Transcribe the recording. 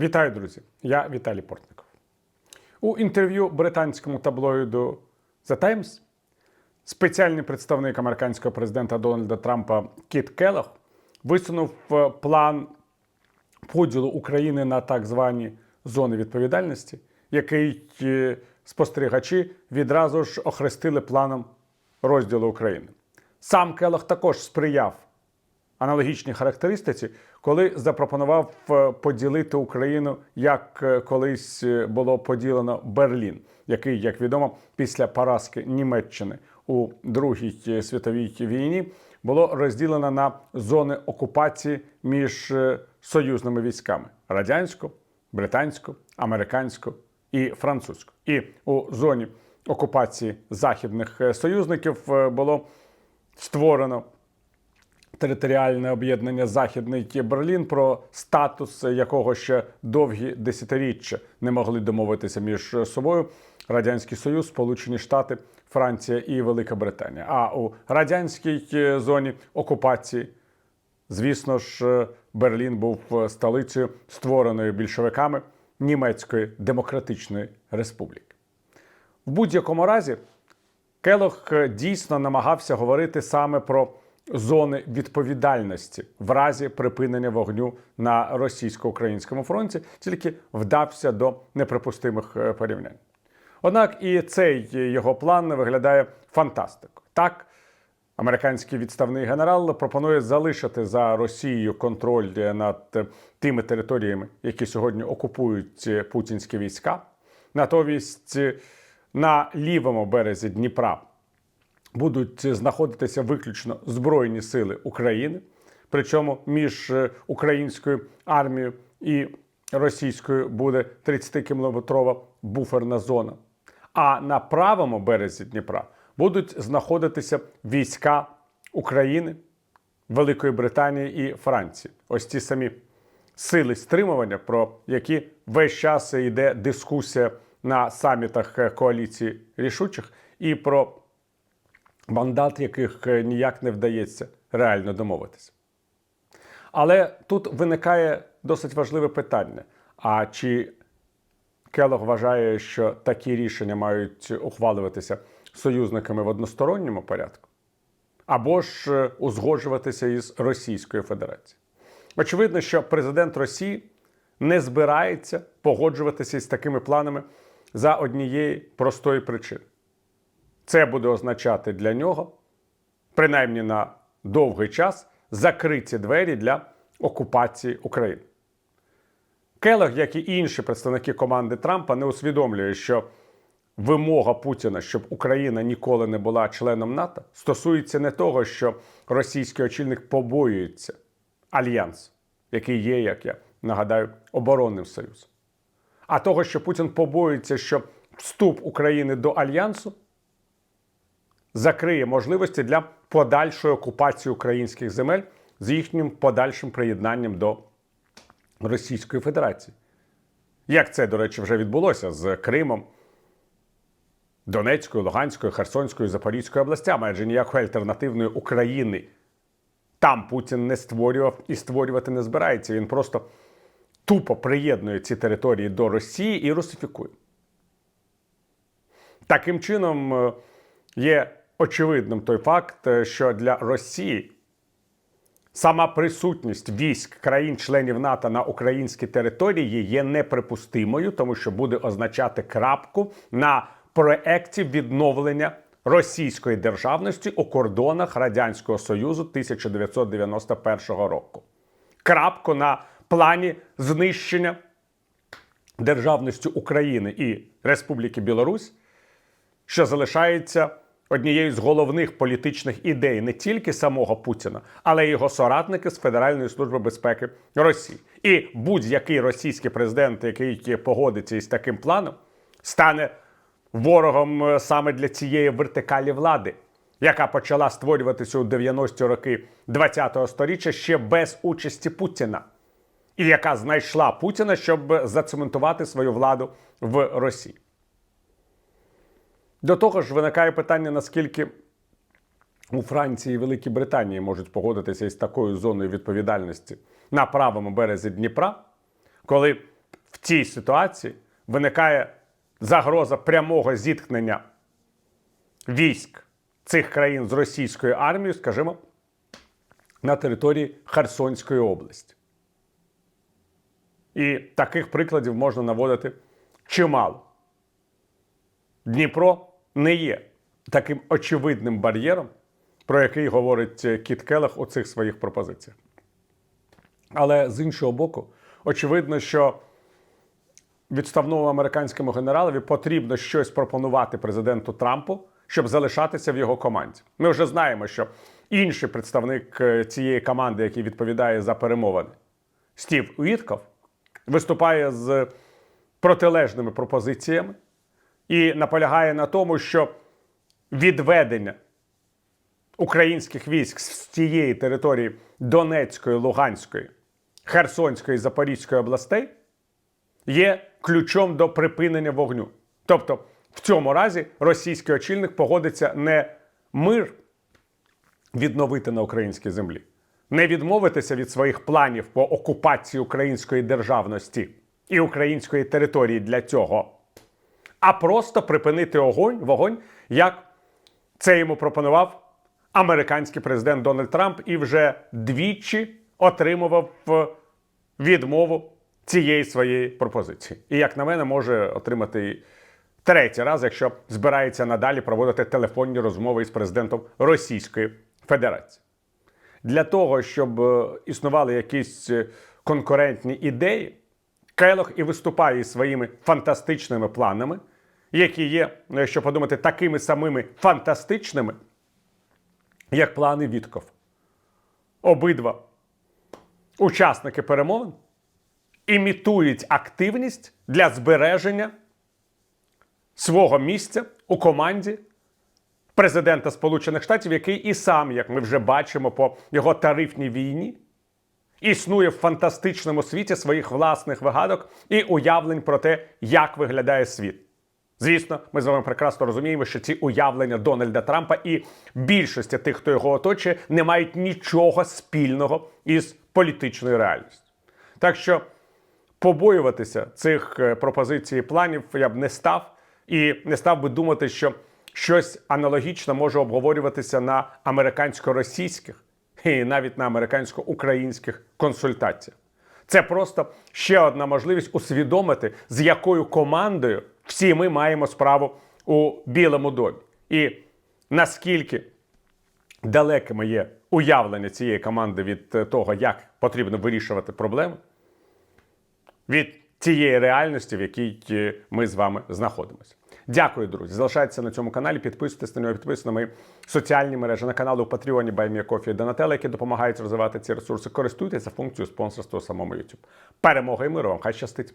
Вітаю, друзі! Я Віталій Портников. У інтерв'ю британському таблоїду The Times спеціальний представник американського президента Дональда Трампа Кіт Келлог висунув е, план поділу України на так звані зони відповідальності, який е, спостерігачі відразу ж охрестили планом розділу України. Сам Келлог також сприяв аналогічній характеристиці, коли запропонував е, поділити Україну, як е, колись е, було поділено Берлін, який, як відомо, після поразки Німеччини у Другій світовій війні було розділено на зони окупації між союзними військами радянську, британську, американську і французьку. І у зоні окупації західних союзників було створено територіальне об'єднання Західний Берлін, про статус якого ще довгі десятиріччя не могли домовитися між собою Радянський Союз, Сполучені Штати, Франція і Велика Британія. А у радянській е, зоні окупації, звісно ж, е, Берлін був е, столицею створеної більшовиками Німецької Демократичної Республіки. В будь-якому разі Келох дійсно намагався говорити саме про зони відповідальності в разі припинення вогню на російсько-українському фронті, тільки вдався до неприпустимих е, порівнянь. Однак і цей його план виглядає фантастикою. Так, американський відставний генерал пропонує залишити за Росією контроль над е, тими територіями, які сьогодні окупують е, путінські війська. Натомість е, на лівому березі Дніпра будуть знаходитися виключно Збройні сили України. Причому між е, українською армією і російською буде 30-кілометрова буферна зона. А на правому березі Дніпра будуть знаходитися війська України, Великої Британії і Франції. Ось ті самі сили стримування, про які весь час йде дискусія на самітах е, коаліції рішучих, і про мандат яких е, ніяк не вдається реально домовитися. Але тут виникає досить важливе питання: а чи Келог вважає, що такі рішення мають ухвалюватися союзниками в односторонньому порядку, або ж е, узгоджуватися із Російською Федерацією? Очевидно, що президент Росії не збирається погоджуватися з такими планами за однієї простої причини. Це буде означати для нього, принаймні на довгий час, закриті двері для окупації України. Келог, як і інші представники команди Трампа, не усвідомлює, що вимога Путіна, щоб Україна ніколи не була членом НАТО, стосується не того, що російський очільник побоюється альянс, який є, як я нагадаю, оборонним союзом, а того, що Путін побоюється, що вступ України до альянсу закриє можливості для подальшої окупації українських земель з їхнім подальшим приєднанням до Російської Федерації. Як це, до речі, вже відбулося з Кримом, Донецькою, Луганською, Херсонською, Запорізькою областями, адже ніякої альтернативної України там Путін не створював і створювати не збирається. Він просто тупо приєднує ці території до Росії і русифікує. Таким чином, е, є очевидним той факт, е, що для Росії сама присутність військ країн-членів НАТО на українській території є неприпустимою, тому що буде означати крапку на проекті відновлення російської державності у кордонах Радянського Союзу 1991 року. Крапку на плані знищення державності України і Республіки Білорусь що залишається однією з головних політичних ідей не тільки самого Путіна, але й його соратники з Федеральної служби безпеки Росії. І будь-який російський президент, який погодиться із таким планом, стане ворогом е, саме для цієї вертикалі влади, яка почала створюватися у 90-ті роки ХХ століття ще без участі Путіна. І яка знайшла Путіна, щоб зацементувати свою владу в Росії. До того ж, виникає питання, наскільки у Франції і Великій Британії можуть погодитися із такою зоною відповідальності на правому березі Дніпра, коли в цій ситуації виникає загроза прямого зіткнення військ цих країн з російською армією, скажімо, на території Херсонської області. І таких прикладів можна наводити чимало. Dnіпро не є таким очевидним бар'єром, про який говорить е, Кіт Келех у цих своїх пропозиціях. Але з іншого боку, очевидно, що відставному американському генералові потрібно щось пропонувати президенту Трампу, щоб залишатися в його команді. Ми вже знаємо, що інший представник е, цієї команди, який відповідає за перемовини, Стів Уітков, виступає з протилежними пропозиціями і наполягає на тому, що відведення українських військ з цієї території Донецької, Луганської, Херсонської Запорізької областей є ключом до припинення вогню. Тобто, в цьому разі російський очільник погодиться не мир відновити на українській землі, не відмовитися від своїх планів по окупації української державності і української території для цього, а просто припинити огонь, вогонь, як це йому пропонував американський президент Дональд Трамп і вже двічі отримував відмову цієї своєї пропозиції. І, як на мене, може отримати третій раз, якщо збирається надалі проводити телефонні розмови із президентом Російської Федерації. Для того, щоб е, існували якісь е, конкурентні ідеї, Келох і виступає із своїми фантастичними планами, які є, ну, якщо подумати, такими самими фантастичними, як плани Вітков. Обидва учасники перемовин імітують активність для збереження свого місця у команді президента Сполучених Штатів, який і сам, як ми вже бачимо по його тарифній війні, існує в фантастичному світі своїх власних вигадок і уявлень про те, як виглядає світ. Звісно, ми з вами прекрасно розуміємо, що ці уявлення Дональда Трампа і більшості тих, хто його оточує, не мають нічого спільного із політичною реальністю. Так що побоюватися цих е, пропозицій і планів я б не став і не став би думати, що щось аналогічне може обговорюватися на американсько-російських і навіть на американсько-українських консультаціях. Це просто ще одна можливість усвідомити, з якою командою всі ми маємо справу у Білому домі. І наскільки далекими є уявлення цієї команди від е, того, як потрібно вирішувати проблеми, від тієї реальності, в якій е, ми з вами знаходимося. Дякую, друзі. Залишайтеся на цьому каналі, підписуйтесь на нього, підписуйтесь на мої соціальні мережі на канали у Патреоні Баймія і Донателла, які допомагають розвивати ці ресурси. Користуйтеся функцією спонсорства у самому YouTube. Перемога і миру вам! Хай щастить!